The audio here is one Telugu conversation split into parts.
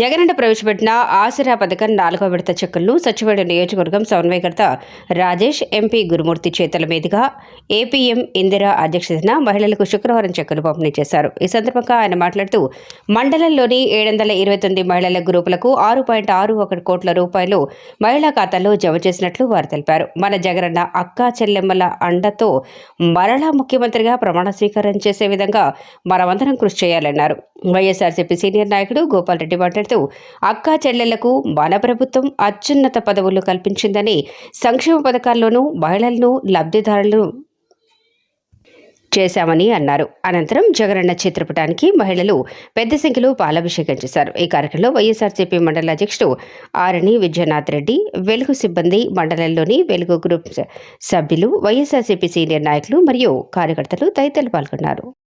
జగనన్న ప్రవేశపెట్టిన ఆసరా పథకం నాలుగో విడత చెక్కులను సచివాలయ నియోజకవర్గం సమన్వయకర్త రాజేష్ ఎంపీ గురుమూర్తి చేతుల మీదుగా ఏపీఎం ఇందిరా అధ్యక్షతన మహిళలకు శుక్రవారం చెక్కులు పంపిణీ చేశారు. ఈ సందర్భంగా ఆయన మాట్లాడుతూ మండలంలోని ఏడు వందల ఇరవై తొమ్మిది మహిళల గ్రూపులకు ఆరు పాయింట్ ఆరు ఒకటి కోట్ల రూపాయలు మహిళా ఖాతాల్లో జమ చేసినట్లు వారు తెలిపారు. మన జగనన్న అక్కా చెల్లెమ్మల అండతో మరలా ముఖ్యమంత్రిగా ప్రమాణ స్వీకారం చేసే విధంగా మనమందరం కృషి చేయాలన్నారు. వైఎస్ఆర్సీపీ సీనియర్ నాయకుడు గోపాల్ రెడ్డి మాట్లాడుతూ అక్కా చెల్లెళ్ళకు మన ప్రభుత్వం అత్యున్నత పదవులు కల్పించిందని సంక్షేమ పథకాల్లోనూ మహిళలను లబ్ధిదారులను చేశామని అన్నారు. అనంతరం జగనన్న చిత్రపటానికి మహిళలు పెద్ద సంఖ్యలో పాలాభిషేకం చేశారు. ఈ కార్యక్రమంలో వైఎస్ఆర్సీపీ మండల అధ్యక్షుడు ఆరణి విజయనాథ్ రెడ్డి వెలుగు సిబ్బంది మండలంలోని వెలుగు గ్రూప్ సభ్యులు వైఎస్ఆర్సీపీ సీనియర్ నాయకులు మరియు కార్యకర్తలు తదితరులు పాల్గొన్నారు.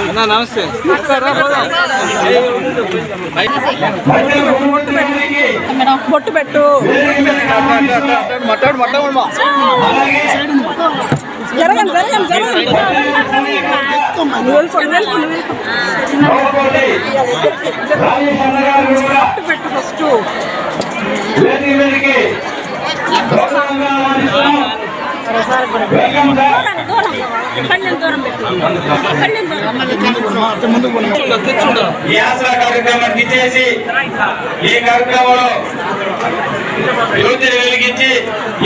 అన్నా నమస్తే. బొట్టు పెట్టు. మట్టాడు మట్టాడు మా. జరగండి జరగండి జరగండి. పెట్టు ఫస్ట్. ఈ ఆసరా కార్యక్రమానికి చేసి ఈ కార్యక్రమంలో యువతిని వెలిగించి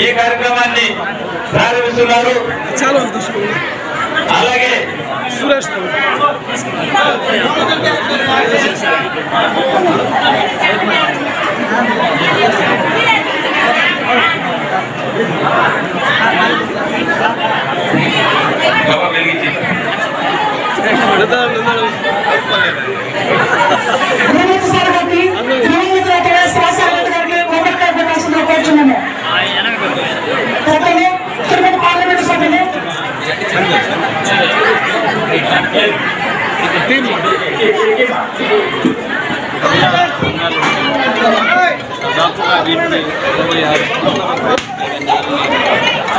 ఈ కార్యక్రమాన్ని ప్రారంభిస్తున్నారు. చాలా అలాగే సురేష్ దాదాపుగా వీటిని ఇరవై ఆరు కోట్ల రూపాయలు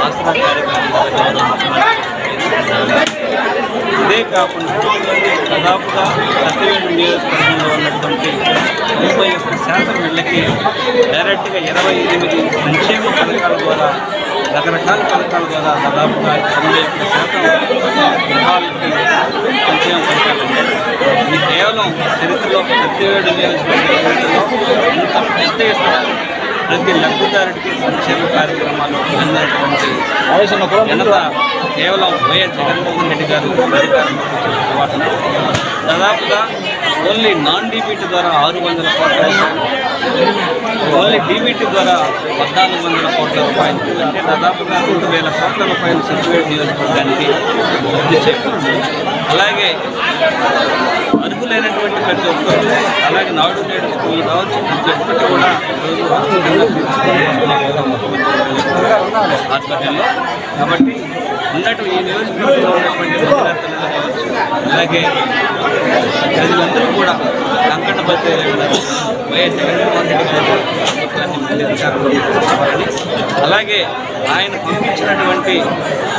ఆసరా కార్యక్రమం ఇదే కాకుండా దాదాపుగా సత్యవేడు నియోజకవర్గంలో ఉన్నటువంటి ముప్పై ఒక్క శాతం ఇళ్ళకి డైరెక్ట్గా ఇరవై ఎనిమిది సంక్షేమ పథకాల ద్వారా రకరకాల పథకాల ద్వారా దాదాపుగా తొంభై ఒక్క శాతం గృహాలకి సంక్షేమ పథకాలు ఇది కేవలం చరిత్రలో సత్యవేడు నియోజకవర్గ చరిత్రలో ఇంత పెద్ద ఎత్తున ప్రతి లబ్ధిదారుడికి సంక్షేమ కార్యక్రమాలు అందినటువంటి ఘనత కేవలం వైఎస్ జగన్మోహన్ రెడ్డి గారు దాదాపుగా ఓన్లీ నాన్ డీబీటీ ద్వారా ఆరు వందల కోట్ల రూపాయలు ఓన్లీ డీబీటీ ద్వారా పద్నాలుగు వందల కోట్ల రూపాయలు అంటే దాదాపుగా రెండు వేల కోట్ల రూపాయలు సర్టిఫికేట్ నియోజకవర్గానికి అలాగే అర్హులైనటువంటి ప్రతి ఒక్కరు అలాగే నాడు నేడు స్కూల్ కావచ్చు ప్రతి ఒక్కటి కూడా ఈరోజు ఆధ్వర్యంలో. కాబట్టి ఉన్నట్టు ఈ నియోజకవర్గంలో ఉన్నటువంటి అలాగే ప్రజలందరూ కూడా కంకటబద్ద వైఎస్ జగన్మోహన్ రెడ్డి గారు ప్రభుత్వాన్ని మళ్ళీ అధికారంలోకి అలాగే ఆయన పంపించినటువంటి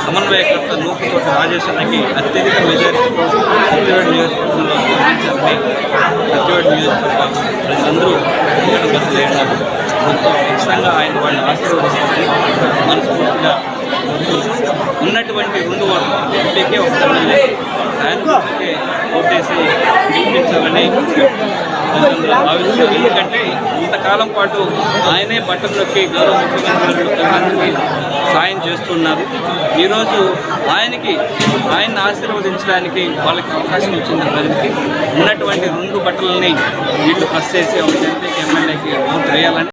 సమన్వయకర్త నూపుతోటి రాజేశ్వరకి అత్యధిక మెజారిటీ సత్యవేడు నియోజకవర్గంలో పంపించాలని సత్యవేడు నియోజకవర్గ ప్రజలందరూ కంకటబద్ద చేయడం ఖచ్చితంగా ఆయన వాళ్ళని ఆశీర్వదిస్తారని మనస్ఫూర్తిగా ఉన్నటువంటి రెండు వర్గాలు ఎంపీకే వస్తామని. ఎమ్మెల్యే సాయంత్రంకే ఓటేసి గెలిపించాలని భావిస్తున్నారు. ఎందుకంటే ఇంతకాలం పాటు ఆయనే బట్టలకి గౌరవ ముఖ్యమంత్రి సాయం చేస్తున్నారు. ఈరోజు ఆయనకి ఆయన్ని ఆశీర్వదించడానికి వాళ్ళకి అవకాశం వచ్చింది ప్రజలకి. ఉన్నటువంటి రెండు బట్టలని వీళ్ళు ప్రెస్ చేసి ఒక ఎంపీకి ఎమ్మెల్యేకి ఓటు వేయాలని